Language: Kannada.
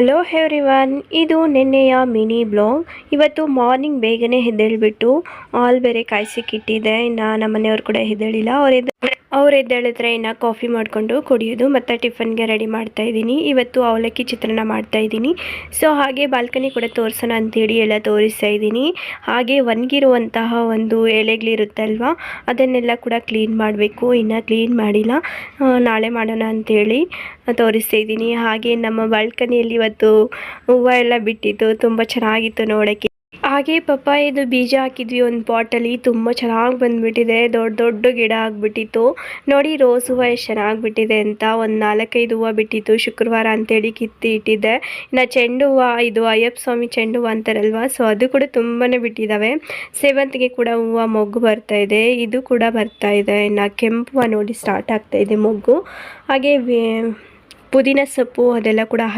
ಹಲೋ ಹೆವ್ರಿವನ್ ಇದು ನಿನ್ನೆಯ ಮಿನಿ ಬ್ಲಾಗ್. ಇವತ್ತು ಮಾರ್ನಿಂಗ್ ಬೇಗನೆ ಹೆದ್ದೇಳ್ಬಿಟ್ಟು ಆಲ್ ಬೇರೆ ಕಾಯಿಸಿಕ್ಕಿಟ್ಟಿದೆ ಇನ್ನು ನಮ್ಮ ಮನೆಯವ್ರು ಕೂಡ ಹೆದ್ದೇಳಿಲ್ಲ ಅವ್ರು ಎದ್ದ ಅವ್ರು ಎದ್ದೇಳಿದ್ರೆ ಇನ್ನು ಕಾಫಿ ಮಾಡಿಕೊಂಡು ಕುಡಿಯೋದು ಮತ್ತು ಟಿಫನ್ಗೆ ರೆಡಿ ಮಾಡ್ತಾ ಇದ್ದೀನಿ. ಇವತ್ತು ಅವಲಕ್ಕಿ ಚಿತ್ರಾನ್ನ ಮಾಡ್ತಾ ಇದ್ದೀನಿ. ಸೊ ಹಾಗೆ ಬಾಲ್ಕನಿ ಕೂಡ ತೋರಿಸೋಣ ಅಂತೇಳಿ ಎಲ್ಲ ತೋರಿಸ್ತಾ ಇದ್ದೀನಿ. ಹಾಗೆ ಒಣಗಿರುವಂತಹ ಒಂದು ಎಲೆಗಳಿರುತ್ತಲ್ವ ಅದನ್ನೆಲ್ಲ ಕೂಡ ಕ್ಲೀನ್ ಮಾಡಬೇಕು. ಇನ್ನು ಕ್ಲೀನ್ ಮಾಡಿಲ್ಲ. ನಾಳೆ ಮಾಡೋಣ ಅಂಥೇಳಿ ತೋರಿಸ್ತಾ ಇದ್ದೀನಿ. ಹಾಗೆ ನಮ್ಮ ಬಾಲ್ಕನಿಯಲ್ಲಿ ಇವತ್ತು ಹೂವು ಎಲ್ಲ ಬಿಟ್ಟಿತ್ತು ತುಂಬ ಚೆನ್ನಾಗಿತ್ತು ನೋಡೋಕ್ಕೆ. ಹಾಗೆ ಪಪ್ಪಾಯದು ಬೀಜ ಹಾಕಿದ್ವಿ, ಒಂದು ಪಾಟಲ್ಲಿ ತುಂಬ ಚೆನ್ನಾಗಿ ಬಂದುಬಿಟ್ಟಿದೆ. ದೊಡ್ಡ ದೊಡ್ಡ ಗಿಡ ಆಗಿಬಿಟ್ಟಿತ್ತು. ನೋಡಿ, ರೋಸ್ ಹೂವು ಎಷ್ಟು ಚೆನ್ನಾಗಿ ಬಿಟ್ಟಿದೆ ಅಂತ ಒಂದು ನಾಲ್ಕೈದು ಹೂವು ಬಿಟ್ಟಿತ್ತು. ಶುಕ್ರವಾರ ಅಂತೇಳಿ ಕಿತ್ತಿ ಇಟ್ಟಿದ್ದೆ. ಇನ್ನು ಚೆಂಡು ಹೂವು, ಇದು ಅಯ್ಯಪ್ಪ ಸ್ವಾಮಿ ಚೆಂಡು ಹೂವು ಅಂತಾರಲ್ವ, ಸೊ ಅದು ಕೂಡ ತುಂಬಾ ಬಿಟ್ಟಿದ್ದಾವೆ ಸೇವಂತಿಗೆ ಕೂಡ ಹೂವು ಮೊಗ್ಗು ಬರ್ತಾ ಇದೆ. ಇದು ಕೂಡ ಬರ್ತಾ ಇದೆ. ಇನ್ನು ಕೆಂಪು ನೋಡಿ ಸ್ಟಾರ್ಟ್ ಆಗ್ತಾ ಇದೆ ಮೊಗ್ಗು. ಹಾಗೆ ಪುದೀನ ಸೊಪ್ಪು ಅದೆಲ್ಲ ಕೂಡ